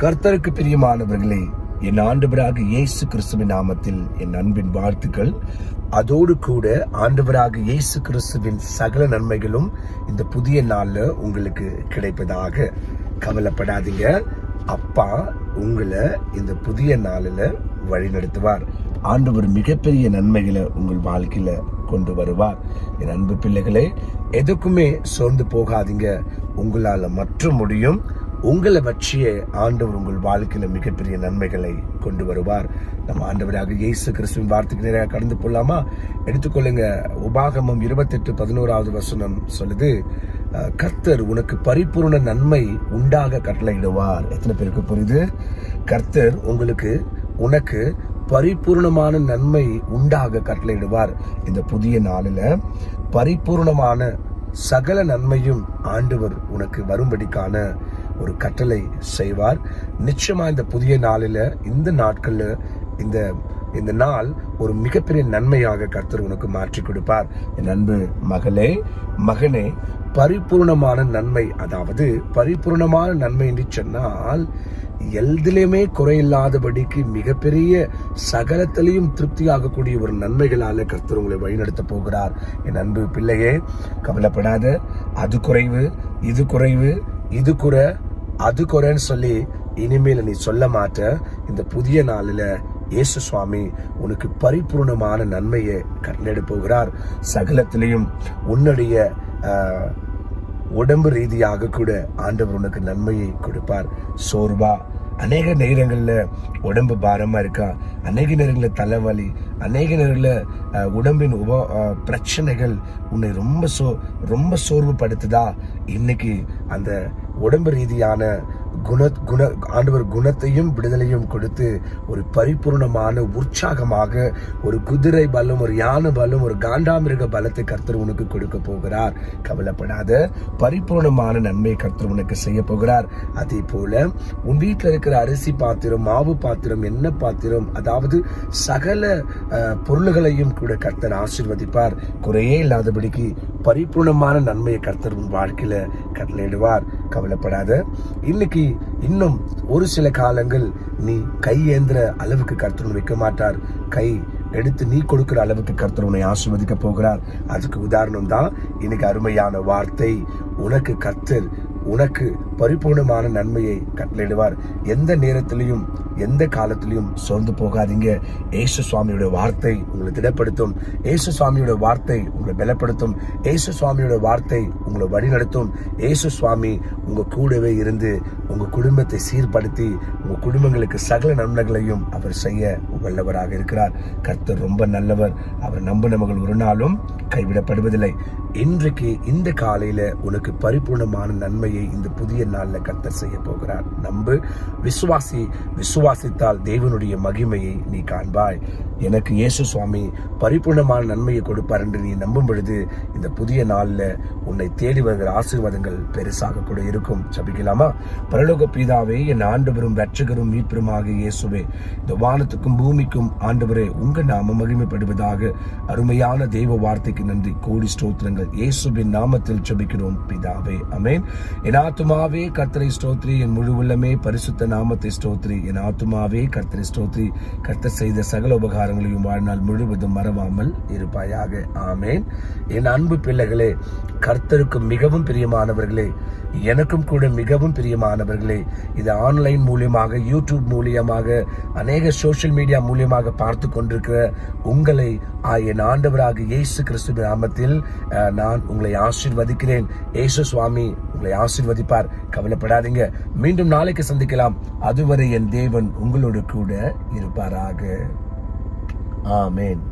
கர்த்தருக்கு பிரியமானவர்களே என் ஆண்டவராக இயேசு கிறிஸ்துவின் நாமத்தில் என் அன்பின் வாழ்த்துக்கள். அதோடு கூட ஆண்டவராக இயேசு கிறிஸ்துவின் சகல நன்மைகளும் இந்த புதிய நாளில் உங்களுக்கு கிடைப்பதாக கவலைப்படாதீங்க. அப்பா உங்களை இந்த புதிய நாளில் வழிநடத்துவார். ஆண்டவர் மிகப்பெரிய நன்மைகளை உங்கள் வாழ்க்கையில கொண்டு வருவார். என் அன்பு பிள்ளைகளே எதுக்குமே சோர்ந்து போகாதீங்க. உங்களால மற்றும் முடியும். உங்களை பற்றிய ஆண்டவர் உங்கள் வாழ்க்கையில மிகப்பெரிய நன்மைகளை கொண்டு வருவார். நம்ம ஆண்டவராக இயேசு கிறிஸ்துவின் வார்த்தைக்கு நேராக கடந்து போலாமா? எடுத்துக்கொள்ளுங்க. உபாகமம் இருபத்தெட்டு பதினோராவது வசனம் சொல்லுது கர்த்தர் உனக்கு பரிபூர்ண நன்மை உண்டாக கட்டளையிடுவார். எத்தனை பேருக்கு புரியுது? கர்த்தர் உங்களுக்கு உனக்கு பரிபூர்ணமான நன்மை உண்டாக கட்டளையிடுவார். இந்த புதிய நாளில் பரிபூர்ணமான சகல நன்மையும் ஆண்டவர் உனக்கு வரும்படிக்கான ஒரு கட்டளை செய்வார். நிச்சயமா இந்த புதிய நாளில் இந்த நாட்களில் இந்த இந்த நாள் ஒரு மிகப்பெரிய நன்மையாக கர்த்தர் உனக்கு மாற்றி கொடுப்பார். என் அன்பு மகளே மகனே பரிபூர்ணமான நன்மை அதாவது பரிபூர்ணமான நன்மை என்று சொன்னால் எல்திலுமே குறையில்லாதபடிக்கு மிகப்பெரிய சகலத்திலையும் திருப்தியாகக்கூடிய ஒரு நன்மைகளால் கர்த்தர் உங்களை வழிநடத்த போகிறார். என் அன்பு பிள்ளையே கவலைப்படாத. அது குறைவு இது குறைவு இது குறை. அது குறைன்னு சொல்லி இனிமேல் நீ சொல்ல மாட்ட. இந்த புதிய நாளில் இயேசு சுவாமி உனக்கு பரிபூர்ணமான நன்மையை கண்டெடு போகிறார். சகலத்திலையும் உன்னுடைய உடம்பு ரீதியாக கூட ஆண்டவர் உனக்கு நன்மையை கொடுப்பார். சோர்வா அநேக நேரங்களில் உடம்பு பாரமா இருக்கா? அநேக நேரங்களில் தலைவலி அநேக நேரங்களில் அஹ், உடம்பின் உப அஹ், பிரச்சனைகள் உன்னை ரொம்ப சோ ரொம்ப சோர்வுபடுத்துதா? இன்னைக்கு அந்த உடம்பு ரீதியான குண குண ஆண்டவர் குணத்தையும் விடுதலையும் கொடுத்து ஒரு பரிபூர்ணமான உற்சாகமாக ஒரு குதிரை பலம் ஒரு யானை பலம் ஒரு காண்டாமிருக பலத்தை கர்த்தர் உனக்கு கொடுக்க போகிறார். கவலைப்படாத பரிபூர்ணமான நன்மை கர்த்தர் உனக்கு செய்ய போகிறார். அதே போல உன் வீட்டில் இருக்கிற அரிசி பாத்திரம் மாவு பாத்திரம் எண்ணெய் பாத்திரம் அதாவது சகல பொருள்களையும் கூட கர்த்தர் ஆசிர்வதிப்பார். குறையே இல்லாதபடிக்கு பரிபூர்ணமான நன்மையை கர்த்தர் உன் வாழ்க்கையில கட்டளையிடுவார். கவலைப்படாத. இன்னைக்கு இன்னும் ஒரு சில காலங்கள் நீ கை ஏந்திர அளவுக்கு கர்த்தர் வைக்க மாட்டார். கை எடுத்து நீ கொடுக்கிற அளவுக்கு கர்த்தர் உன்னை ஆசிர்வதிக்க போகிறார். அதுக்கு உதாரணம் தான் இன்னைக்கு அருமையான வார்த்தை. உனக்கு கர்த்தர் உனக்கு பரிபூர்ணமான நன்மையை கட்டளையிடுவார். எந்த நேரத்திலையும் எந்த காலத்திலையும் சோர்ந்து போகாதீங்க. ஏசு சுவாமியோட வார்த்தை உங்களை திடப்படுத்தும். ஏசு சுவாமியோட வார்த்தை உங்களை பலப்படுத்தும். ஏசு சுவாமியோட வார்த்தை உங்களை வழிநடத்தும். ஏசு சுவாமி உங்க கூடவே இருந்து உங்க குடும்பத்தை சீர்படுத்தி உங்க குடும்பங்களுக்கு சகல நன்மைகளையும் அவர் செய்ய வல்லவராக இருக்கிறார். கர்த்தர் ரொம்ப நல்லவர். அவர் நம்பினவர்கள் ஒரு நாளும் கைவிடப்படுவதில்லை. இன்றைக்கு இந்த காலையில உனக்கு பரிபூர்ணமான நன்மையை இந்த புதிய நாள்ல கத்தர் செய்ய போகிறார். நம்பு விசுவாசி விசுவாசித்தால் தேவனுடைய மகிமையை நீ காண்பாய். எனக்கு இயேசு சுவாமி பரிபூர்ணமான நன்மையை கொடுப்பார் என்று நீ நம்பும் பொழுது இந்த புதிய நாளில் உன்னை தேடி வருகிற ஆசீர்வாதங்கள் பெருசாக கூட இருக்கும். சபிக்கலாமா பரலோக பீதாவே என் ஆண்டவரும் ரட்சகரும் மீட்பருமாக இயேசுவே இந்த வானத்துக்கும் பூமிக்கும் ஆண்டவரே உங்க நாம மகிமைப்படுவதாக அருமையான தெய்வ வார்த்தைக்கு நன்றி கோடி ஸ்தோத்திரங்கள். இயேசுவின் நாமத்தில் சபிக்கிறோம் பிதாவே அமேன் என் ஆத்துமாவே கர்த்தரை ஸ்தோத்ரி என் முழு உள்ளமே பரிசுத்த நாமத்தை ஸ்தோத்ரி என் ஆத்துமாவே கர்த்தரை ஸ்தோத்ரி கர்த்தர் செய்த சகல உபகாரங்களையும் வாழ்நாள் முழுவதும் மறவாமல் இருப்பாயாக. ஆமேன். என் அன்பு பிள்ளைகளே கர்த்தருக்கு மிகவும் பிரியமானவர்களே எனக்கும் கூட மிகவும் பிரியமானவர்களே இது ஆன்லைன் மூலியமாக யூடியூப் மூலியமாக அநேக சோஷியல் மீடியா மூலியமாக பார்த்து கொண்டிருக்கிற உங்களை ஆ, என் ஆண்டவராக இயேசு கிறிஸ்து கிராமத்தில் நான் உங்களை ஆசீர்வதிக்கிறேன். ஏசு சுவாமி உங்களை ஆசீர்வதிப்பார். கவலைப்படாதீங்க. மீண்டும் நாளைக்கு சந்திக்கலாம். அதுவரை என் தேவன் உங்களோடு கூட இருப்பாராக. ஆமென்